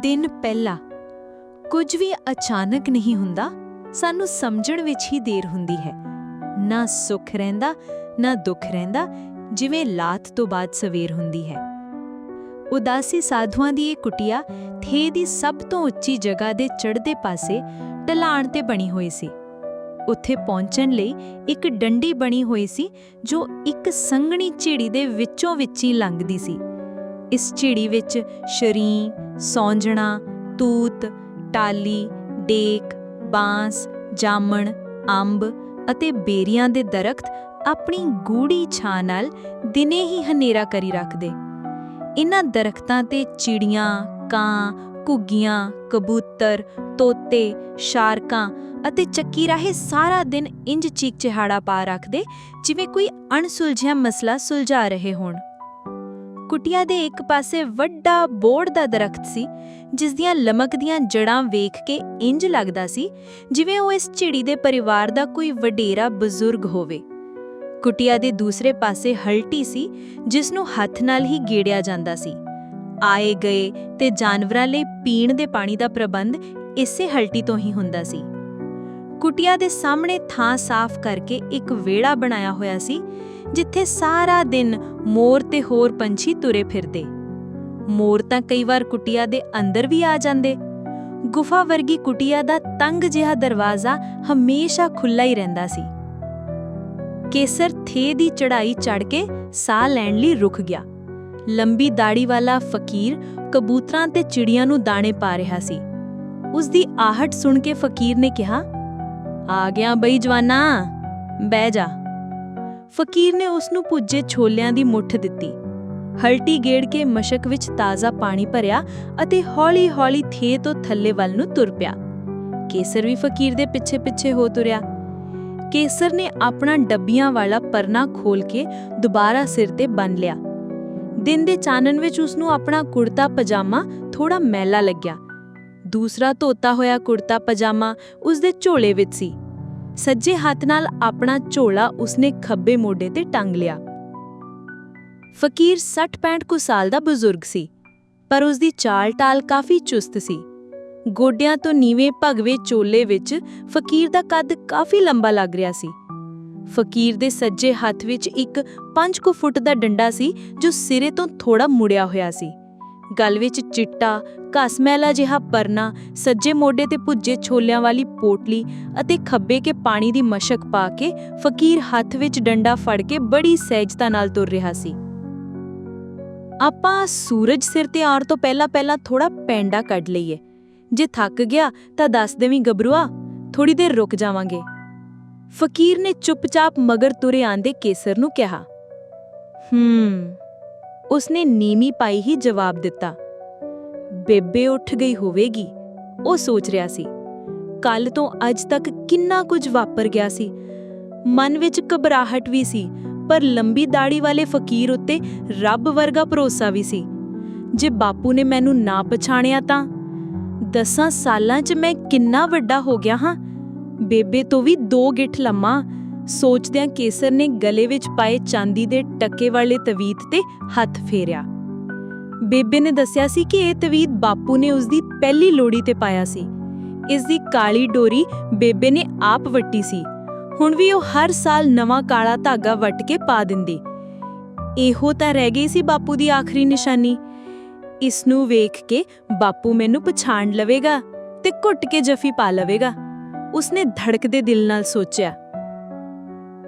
ਦਿਨ ਪਹਿਲਾਂ ਕੁਝ ਵੀ ਅਚਾਨਕ ਨਹੀਂ ਹੁੰਦਾ, ਸਾਨੂੰ ਸਮਝਣ ਵਿੱਚ ਹੀ ਦੇਰ ਹੁੰਦੀ ਹੈ। ਨਾ ਸੁੱਖ ਰਹਿੰਦਾ, ਨਾ ਦੁੱਖ ਰਹਿੰਦਾ, ਜਿਵੇਂ ਲਾਤ ਤੋਂ ਬਾਅਦ ਸਵੇਰ ਹੁੰਦੀ ਹੈ। ਉਦਾਸੀ ਸਾਧੂਆਂ ਦੀ ਇਹ ਕੁਟਿਆ ਥੇ ਦੀ ਸਭ ਤੋਂ ਉੱਚੀ ਜਗ੍ਹਾ ਦੇ ਚੜ੍ਹਦੇ ਪਾਸੇ ਢਲਾਣ ਤੇ ਬਣੀ ਹੋਈ ਸੀ। ਉੱਥੇ ਪਹੁੰਚਣ ਲਈ ਇੱਕ ਡੰਡੀ ਬਣੀ ਹੋਈ ਸੀ, ਜੋ ਇੱਕ ਸੰਘਣੀ ਝਿੜੀ ਦੇ ਵਿੱਚੋਂ ਵਿੱਚ ਹੀ ਲੰਘਦੀ ਸੀ। ਇਸ ਝਿੜੀ ਵਿੱਚ ਸ਼ਰੀ, ਸੌਂਜਣਾ, ਤੂਤ, ਟਾਲੀ, ਡੇਕ, ਬਾਂਸ, ਜਾਮਣ, ਅੰਬ ਅਤੇ ਬੇਰੀਆਂ ਦੇ ਦਰਖਤ ਆਪਣੀ ਗੂੜੀ ਛਾਂ ਨਾਲ ਦਿਨੇ ਹੀ ਹਨੇਰਾ ਕਰੀ ਰੱਖਦੇ। ਇਹਨਾਂ ਦਰਖਤਾਂ ਤੇ ਚਿੜੀਆਂ, ਕਾਂ, ਘੁੱਗੀਆਂ, ਕਬੂਤਰ, ਤੋਤੇ, ਸ਼ਾਰਕਾਂ ਅਤੇ ਚੱਕੀ ਰਾਹੇ ਸਾਰਾ ਦਿਨ ਇੰਜ ਚੀਕ ਚਿਹਾੜਾ ਪਾ ਰੱਖਦੇ ਜਿਵੇਂ ਕੋਈ ਅਣਸੁਲਝਿਆ ਮਸਲਾ ਸੁਲਝਾ ਰਹੇ ਹੋਣ। ਕੁਟਿਆ ਦੇ ਇੱਕ ਪਾਸੇ ਵੱਡਾ ਬੋੜ ਦਾ ਦਰਖਤ ਸੀ, ਜਿਸ ਦੀਆਂ ਲਮਕਦੀਆਂ ਜੜਾਂ ਵੇਖ ਕੇ ਇੰਜ ਲੱਗਦਾ ਸੀ ਜਿਵੇਂ ਉਹ ਇਸ ਝਿੜੀ ਦੇ ਪਰਿਵਾਰ ਦਾ ਕੋਈ ਵਡੇਰਾ ਬਜ਼ੁਰਗ ਹੋਵੇ। ਕੁਟਿਆ ਦੇ ਦੂਸਰੇ ਪਾਸੇ ਹਲਟੀ ਸੀ, ਜਿਸ ਨੂੰ ਹੱਥ ਨਾਲ ਹੀ ਗੇੜਿਆ ਜਾਂਦਾ ਸੀ। ਆਏ ਗਏ ਤੇ ਜਾਨਵਰਾਂ ਲਈ ਪੀਣ ਦੇ ਪਾਣੀ ਦਾ ਪ੍ਰਬੰਧ ਇਸੇ ਹਲਟੀ ਤੋਂ ਹੀ ਹੁੰਦਾ ਸੀ। ਕੁਟਿਆ ਦੇ ਸਾਹਮਣੇ ਥਾਂ ਸਾਫ਼ ਕਰਕੇ ਇੱਕ ਵਿਹੜਾ ਬਣਾਇਆ ਹੋਇਆ ਸੀ, ਜਿੱਥੇ ਸਾਰਾ ਦਿਨ ਮੋਰ ਤੇ ਹੋਰ ਪੰਛੀ ਤੁਰੇ ਫਿਰਦੇ। ਮੋਰ ਤਾਂ ਕਈ ਵਾਰ ਕੁਟਿਆ ਦੇ ਅੰਦਰ ਵੀ ਆ ਜਾਂਦੇ। ਗੁਫਾ ਵਰਗੀ ਕੁਟਿਆ ਦਾ ਤੰਗ ਜਿਹਾ ਦਰਵਾਜ਼ਾ ਹਮੇਸ਼ਾ ਖੁੱਲਾ ਹੀ ਰਹਿੰਦਾ ਸੀ। ਕੇਸਰ ਥੇ ਦੀ ਚੜਾਈ ਚੜ ਕੇ ਸਾਹ ਲੈਣ ਲਈ ਰੁਕ ਗਿਆ। ਲੰਬੀ ਦਾੜੀ ਵਾਲਾ ਫਕੀਰ ਕਬੂਤਰਾਂ ਤੇ ਚਿੜੀਆਂ ਨੂੰ ਦਾਣੇ ਪਾ ਰਿਹਾ ਸੀ। ਉਸ ਦੀ ਆਹਟ ਸੁਣ ਕੇ ਫਕੀਰ ਨੇ ਕਿਹਾ, ਆ ਗਿਆ ਬਈ ਜਵਾਨਾ, ਬਹਿ ਜਾ। ਫਕੀਰ ਨੇ ਉਸ ਨੂੰ ਪੁੱਜੇ ਛੋਲਿਆਂ ਦੀ ਮੁੱਠ ਦਿੱਤੀ। ਹਲਟੀ ਗੇੜ ਕੇ ਮਸ਼ਕ ਵਿੱਚ ਤਾਜ਼ਾ ਪਾਣੀ ਭਰਿਆ ਅਤੇ ਹੌਲੀ-ਹੌਲੀ ਥੇ ਤੋਂ ਥੱਲੇ ਵੱਲ ਨੂੰ ਤੁਰ ਪਿਆ। ਕੇਸਰ ਵੀ ਫਕੀਰ ਦੇ ਪਿੱਛੇ-ਪਿੱਛੇ ਹੋ ਤੁਰਿਆ। ਕੇਸਰ ਨੇ ਆਪਣਾ ਡੱਬੀਆਂ ਵਾਲਾ ਪਰਨਾ ਖੋਲ ਕੇ ਦੁਬਾਰਾ ਸਿਰ ਤੇ ਬੰਨ ਲਿਆ। ਦਿਨ ਦੇ ਚਾਨਣ ਵਿੱਚ ਉਸ ਨੂੰ ਆਪਣਾ ਕੁੜਤਾ ਪਜਾਮਾ ਥੋੜਾ ਮੈਲਾ ਲੱਗਿਆ। ਦੂਸਰਾ ਧੋਤਾ ਹੋਇਆ ਕੁੜਤਾ ਪਜਾਮਾ ਉਸ ਦੇ ਝੋਲੇ ਵਿੱਚ ਸੀ। ਸੱਜੇ ਹੱਥ ਨਾਲ ਆਪਣਾ ਝੋਲਾ ਉਸਨੇ ਖੱਬੇ ਮੋਢੇ ਤੇ ਟੰਗ ਲਿਆ। ਫਕੀਰ 60-65 ਕੁ ਸਾਲ ਦਾ ਬਜ਼ੁਰਗ ਸੀ, ਪਰ ਉਸ ਦੀ ਚਾਲ-ਟਾਲ ਕਾਫੀ ਚੁਸਤ ਸੀ। ਗੋਡਿਆਂ ਤੋਂ ਨੀਵੇਂ ਭਗਵੇ ਚੋਲੇ ਵਿੱਚ ਫਕੀਰ ਦਾ ਕੱਦ ਕਾਫੀ ਲੰਬਾ ਲੱਗ ਰਿਹਾ ਸੀ। ਫਕੀਰ ਦੇ ਸੱਜੇ ਹੱਥ ਵਿੱਚ ਇੱਕ 5 ਕੁ ਫੁੱਟ ਦਾ ਡੰਡਾ ਸੀ ਜੋ ਸਿਰੇ ਤੋਂ ਥੋੜਾ ਮੁੜਿਆ ਹੋਇਆ ਸੀ। ਗਲ ਵਿੱਚ ਚਿੱਟਾ ਘਸਮੈਲਾ ਜਿਹਾ ਪਰਨਾ, ਸੱਜੇ ਮੋਢੇ ਤੇ ਪੁੱਜੇ ਛੋਲਿਆਂ ਵਾਲੀ ਪੋਟਲੀ ਅਤੇ ਖੱਬੇ ਕੇ ਪਾਣੀ ਦੀ ਮਸ਼ਕ ਪਾ ਕੇ ਫਕੀਰ ਹੱਥ ਵਿੱਚ ਡੰਡਾ ਫੜ ਕੇ ਬੜੀ ਸਹਿਜਤਾ ਨਾਲ ਤੁਰ ਰਿਹਾ ਸੀ। ਆਪਾਂ ਸੂਰਜ ਸਿਰ ਤੇ ਆਉਣ ਤੋਂ ਪਹਿਲਾਂ ਪਹਿਲਾਂ ਥੋੜਾ ਪੈਂਡਾ ਕੱਢ ਲਈਏ। ਜੇ ਥੱਕ ਗਿਆ ਤਾਂ ਦੱਸ ਦੇਵੀਂ ਗਬਰੂਆ ਥੋੜੀ ਦੇਰ ਰੁਕ ਜਾਵਾਂਗੇ। ਫਕੀਰ ਨੇ ਚੁੱਪਚਾਪ ਮਗਰ ਤੁਰੇ ਆਂਦੇ ਕੇਸਰ ਨੂੰ ਕਿਹਾ, ਹੂੰ। ਉਸਨੇ ਨੀਮੀ ਪਾਈ ਹੀ ਜਵਾਬ ਦਿੱਤਾ ਬੇਬੇ ਉੱਠ ਗਈ ਹੋਵੇਗੀ। ਉਹ ਸੋਚ ਰਿਹਾ ਸੀ ਕੱਲ ਤੋਂ ਅੱਜ ਤੱਕ ਕਿੰਨਾ ਕੁਝ ਵਾਪਰ ਗਿਆ ਸੀ। ਮਨ ਵਿੱਚ ਘਬਰਾਹਟ ਵੀ ਸੀ, ਪਰ ਲੰਬੀ ਦਾੜੀ ਵਾਲੇ ਫਕੀਰ ਉੱਤੇ ਰੱਬ ਵਰਗਾ ਭਰੋਸਾ ਵੀ ਸੀ। ਜੇ ਬਾਪੂ ਨੇ ਮੈਨੂੰ ਨਾ ਪਛਾਣਿਆ ਤਾਂ? ਦਸਾਂ ਸਾਲਾਂ 'ਚ ਮੈਂ ਕਿੰਨਾ ਵੱਡਾ ਹੋ ਗਿਆ ਹਾਂ। ਬੇਬੇ ਤੋਂ ਵੀ ਦੋ ਗਿੱਠ ਲੰਮਾ। ਸੋਚਦਿਆਂ ਕੇਸਰ ਨੇ ਗਲੇ ਵਿੱਚ ਪਾਏ ਚਾਂਦੀ ਦੇ ਟੱਕੇ ਵਾਲੇ ਤਵੀਤ ਤੇ ਹੱਥ ਫੇਰਿਆ। ਬੇਬੇ ਨੇ ਦੱਸਿਆ ਸੀ ਕਿ ਇਹ ਤਵੀਤ ਬਾਪੂ ਨੇ ਉਸ ਦੀ ਪਹਿਲੀ ਲੋੜੀ ਤੇ ਪਾਇਆ ਸੀ। ਇਸ ਦੀ ਕਾਲੀ ਡੋਰੀ ਬੇਬੇ ਨੇ ਆਪ ਵੱਟੀ ਸੀ। ਹੁਣ ਵੀ ਉਹ ਹਰ ਸਾਲ ਨਵਾਂ ਕਾਲਾ ਧਾਗਾ ਵੱਟ ਕੇ ਪਾ ਦਿੰਦੀ। ਇਹੋ ਤਾਂ ਰਹਿ ਗਈ ਸੀ ਬਾਪੂ ਦੀ ਆਖਰੀ ਨਿਸ਼ਾਨੀ। ਇਸ ਨੂੰ ਵੇਖ ਕੇ ਬਾਪੂ ਮੈਨੂੰ ਪਛਾਣ ਲਵੇਗਾ ਤੇ ਘੁੱਟ ਕੇ ਜਫੀ ਪਾ ਲਵੇਗਾ। ਉਸਨੇ ਧੜਕਦੇ ਦਿਲ ਨਾਲ ਸੋਚਿਆ।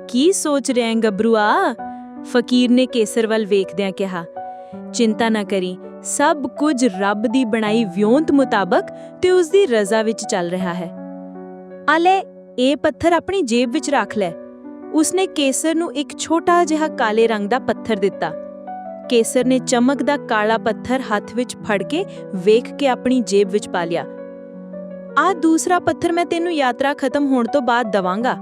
ਕੀ ਸੋਚ ਰਿਹਾ ਹੈ ਗੱਭਰੂਆ? ਫਕੀਰ ਨੇ ਕੇਸਰ ਵੱਲ ਵੇਖਦਿਆਂ ਕਿਹਾ ਚਿੰਤਾ ਨਾ ਕਰੀ। ਸਭ ਕੁਝ ਰੱਬ ਦੀ ਬਣਾਈ ਵਿਉਂਤ ਮੁਤਾਬਕ ਤੇ ਉਸ ਦੀ ਰਜ਼ਾ ਵਿੱਚ ਚੱਲ ਰਿਹਾ ਹੈ। ਆ ਇਹ ਪੱਥਰ ਆਪਣੀ ਜੇਬ ਵਿੱਚ ਰੱਖ ਲੈ। ਉਸਨੇ ਕੇਸਰ ਨੂੰ ਇੱਕ ਛੋਟਾ ਜਿਹਾ ਕਾਲੇ ਰੰਗ ਦਾ ਪੱਥਰ ਦਿੱਤਾ। ਕੇਸਰ ਨੇ ਚਮਕਦਾ ਕਾਲਾ ਪੱਥਰ ਹੱਥ ਵਿੱਚ ਫੜ ਕੇ ਵੇਖ ਕੇ ਆਪਣੀ ਜੇਬ ਵਿੱਚ ਪਾ ਲਿਆ। ਆ ਦੂਸਰਾ ਪੱਥਰ ਮੈਂ ਤੈਨੂੰ ਯਾਤਰਾ ਖਤਮ ਹੋਣ ਤੋਂ ਬਾਅਦ ਦਵਾਂਗਾ।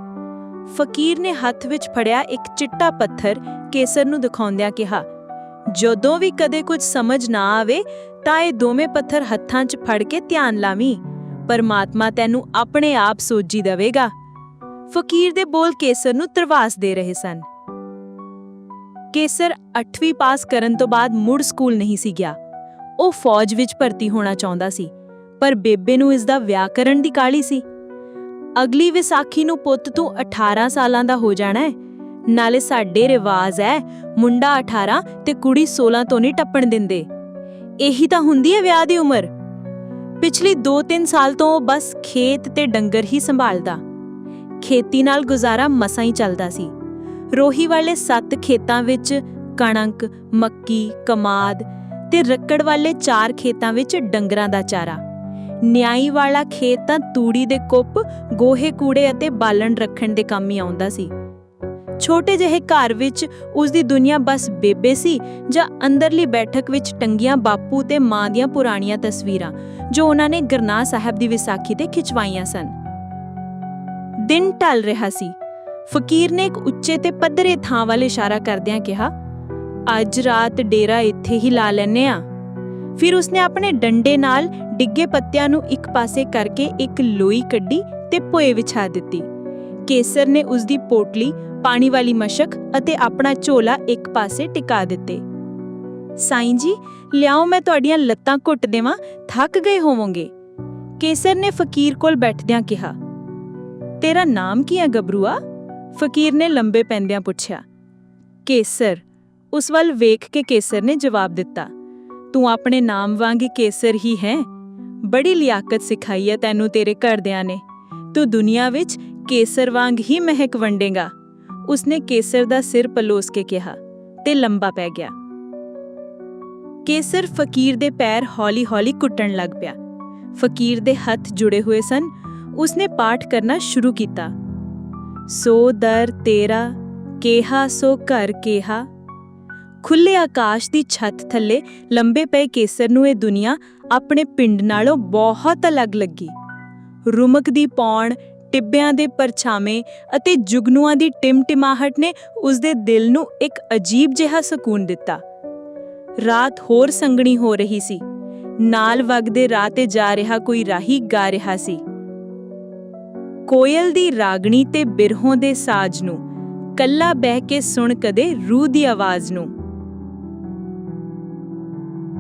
ਫਕੀਰ ਨੇ ਹੱਥ ਵਿੱਚ ਫੜਿਆ ਇੱਕ ਚਿੱਟਾ ਪੱਥਰ ਕੇਸਰ ਨੂੰ ਦਿਖਾਉਂਦਿਆਂ ਕਿਹਾ ਜਦੋਂ ਵੀ ਕਦੇ ਕੁਝ ਸਮਝ ਨਾ ਆਵੇ, ਤਾਂ ਇਹ ਦੋਵੇਂ ਪੱਥਰ ਹੱਥਾਂ 'ਚ ਫੜ ਕੇ ਧਿਆਨ ਲਾਵੀਂ। ਪਰਮਾਤਮਾ ਤੈਨੂੰ ਆਪਣੇ ਆਪ ਸੋਝੀ ਦੇਵੇਗਾ। ਫਕੀਰ ਦੇ ਬੋਲ ਕੇਸਰ ਨੂੰ ਤਰਵਾਸ ਦੇ ਰਹੇ ਸਨ। ਕੇਸਰ 8ਵੀਂ ਪਾਸ ਕਰਨ ਤੋਂ ਬਾਅਦ ਮੁੜ ਸਕੂਲ ਨਹੀਂ ਸੀ ਗਿਆ। ਉਹ ਫੌਜ ਵਿੱਚ ਭਰਤੀ ਹੋਣਾ ਚਾਹੁੰਦਾ ਸੀ, ਪਰ ਬੇਬੇ ਨੂੰ ਇਸ ਦਾ ਵਿਆਹ ਕਰਨ ਦੀ ਕਾਹਲੀ ਸੀ। ਅਗਲੀ ਵਿਸਾਖੀ ਨੂੰ ਪੁੱਤ ਤੂੰ 18 ਸਾਲਾਂ ਦਾ ਹੋ ਜਾਣਾ ਹੈ। ਨਾਲੇ ਸਾਡੇ ਰਿਵਾਜ ਹੈ ਮੁੰਡਾ 18 ਤੇ ਕੁੜੀ 16 ਤੋਂ ਨਹੀਂ ਟੱਪਣ ਦਿੰਦੇ। ਇਹੀ ਤਾਂ ਹੁੰਦੀ ਹੈ ਵਿਆਹ ਦੀ ਉਮਰ। ਪਿਛਲੇ 2-3 ਸਾਲ ਤੋਂ ਉਹ ਬਸ ਖੇਤ ਤੇ ਡੰਗਰ ਹੀ ਸੰਭਾਲਦਾ। ਖੇਤੀ ਨਾਲ ਗੁਜ਼ਾਰਾ ਮਸਾਂ ਹੀ ਚੱਲਦਾ ਸੀ। ਰੋਹੀ ਵਾਲੇ ਸੱਤ ਖੇਤਾਂ ਵਿੱਚ ਕਣਕ, ਮੱਕੀ, ਕਮਾਦ ਤੇ ਰੱਕੜ ਵਾਲੇ ਚਾਰ ਖੇਤਾਂ ਵਿੱਚ ਡੰਗਰਾਂ ਦਾ ਚਾਰਾ। ਨਿਆਈ ਵਾਲਾ ਖੇਤ ਤਾਂ ਤੂੜੀ ਦੇ ਕੁੱਪ, ਗੋਹੇ ਕੂੜੇ ਅਤੇ ਬਾਲਣ ਰੱਖਣ ਦੇ ਕੰਮ ਹੀ ਆਉਂਦਾ ਸੀ। ਛੋਟੇ ਜਿਹੇ ਘਰ ਵਿੱਚ ਉਸ ਦੀ ਦੁਨੀਆ ਬਸ ਬੇਬੇ ਸੀ ਜਾਂ ਅੰਦਰਲੀ ਬੈਠਕ ਵਿੱਚ ਟੰਗੀਆਂ ਬਾਪੂ ਤੇ ਮਾਂ ਦੀਆਂ ਪੁਰਾਣੀਆਂ ਤਸਵੀਰਾਂ, ਜੋ ਉਹਨਾਂ ਨੇ ਗਰਨਾ ਸਾਹਿਬ ਦੀ ਵਿਸਾਖੀ ਤੇ ਖਿਚਵਾਈਆਂ ਸਨ। ਦਿਨ ਢਲ ਰਿਹਾ ਸੀ। ਫਕੀਰ ਨੇ ਇੱਕ ਉੱਚੇ ਤੇ ਪੱਧਰੇ ਥਾਂ ਵੱਲ ਇਸ਼ਾਰਾ ਕਰਦਿਆਂ ਕਿਹਾ, ਅੱਜ ਰਾਤ ਡੇਰਾ ਇੱਥੇ ਹੀ ਲਾ ਲੈਨੇ ਆ। ਫਿਰ ਉਸਨੇ ਆਪਣੇ ਡੰਡੇ ਨਾਲ ਡਿੱਗੇ ਪੱਤਿਆਂ ਨੂੰ ਇੱਕ ਪਾਸੇ ਕਰਕੇ ਇੱਕ ਲੋਈ ਕੱਢੀ ਤੇ ਪੋਏ ਵਿਛਾ ਦਿੱਤੀ। ਕੇਸਰ ਨੇ ਉਸ ਦੀ ਪੋਟਲੀ ਪਾਣੀ ਵਾਲੀ ਮਸ਼ਕ ਅਤੇ ਆਪਣਾ ਝੋਲਾ ਇੱਕ ਪਾਸੇ ਟਿਕਾ ਦਿੱਤੇ। ਸਾਈਂ ਜੀ, ਲਿਆਓ, ਮੈਂ ਤੁਹਾਡੀਆਂ ਲੱਤਾਂ ਘੁੱਟ ਦੇਵਾਂ, ਥੱਕ ਗਏ ਹੋਵੋਗੇ। ਕੇਸਰ ਨੇ ਫਕੀਰ ਕੋਲ ਬੈਠਦਿਆਂ ਕਿਹਾ, ਤੇਰਾ ਨਾਮ ਕੀ ਹੈ ਗੱਭਰੂਆ? ਫਕੀਰ ਨੇ ਲੰਬੇ ਪੈਂਦਿਆਂ ਪੁੱਛਿਆ, ਕੇਸਰ। ਉਸ ਵੱਲ ਵੇਖ ਕੇ ਕੇਸਰ ਨੇ ਜਵਾਬ ਦਿੱਤਾ, ਤੂੰ ਆਪਣੇ ਨਾਮ ਵਾਂਗ ਹੀ ਕੇਸਰ ਹੀ ਹੈ। ਬੜੀ ਲਿਆਕਤ ਸਿਖਾਈ ਹੈ ਤੈਨੂੰ ਤੇਰੇ ਘਰਦਿਆਂ ਨੇ। ਤੂੰ ਦੁਨੀਆ ਵਿੱਚ ਕੇਸਰ ਵਾਂਗ ਹੀ ਮਹਿਕ ਵੰਡੇਗਾ। ਉਸਨੇ ਕੇਸਰ ਦਾ ਸਿਰ ਪਲੋਸ ਕੇ ਕਿਹਾ ਤੇ ਲੰਬਾ ਪੈ ਗਿਆ। ਕੇਸਰ ਫਕੀਰ ਦੇ ਪੈਰ ਹੌਲੀ-ਹੌਲੀ ਕੁੱਟਣ ਲੱਗ ਪਿਆ। ਫਕੀਰ ਦੇ ਹੱਥ ਜੁੜੇ ਹੋਏ ਸਨ। ਉਸਨੇ ਪਾਠ ਕਰਨਾ ਸ਼ੁਰੂ ਕੀਤਾ। ਸੋ ਦਰ ਤੇਰਾ, ਕੇਹਾ ਸੋ ਘਰ ਕੇਹਾ। ਖੁੱਲੇ ਆਕਾਸ਼ ਦੀ ਛੱਤ ਥੱਲੇ ਲੰਬੇ ਪਏ ਕੇਸਰ ਨੂੰ ਇਹ ਦੁਨੀਆ ਆਪਣੇ ਪਿੰਡ ਨਾਲੋਂ ਬਹੁਤ ਅਲੱਗ ਲੱਗੀ। ਰੁਮਕ ਦੀ ਪੌਣ ਟਿੱਬਿਆਂ ਦੇ ਪਰਛਾਵੇਂ ਅਤੇ ਜੁਗਨੂਆਂ ਦੀ ਟਿਮਟਿਮਾਹਟ ਨੇ ਉਸ ਦੇ ਦਿਲ ਨੂੰ ਇੱਕ ਅਜੀਬ ਜਿਹਾ ਸਕੂਨ ਦਿੱਤਾ। ਰਾਤ ਹੋਰ ਸੰਗਣੀ ਹੋ ਰਹੀ ਸੀ। ਨਾਲ ਵਗਦੇ ਰਾਹ ਤੇ ਜਾ ਰਿਹਾ ਕੋਈ ਰਾਹੀ ਗਾ ਰਿਹਾ ਸੀ। ਕੋਇਲ ਦੀ ਰਾਗਣੀ ਤੇ ਬਿਰਹੋਂ ਦੇ ਸਾਜ ਨੂੰ ਕੱਲਾ ਬਹਿ ਕੇ ਸੁਣ ਕਦੇ ਰੂਹ ਦੀ ਆਵਾਜ਼ ਨੂੰ।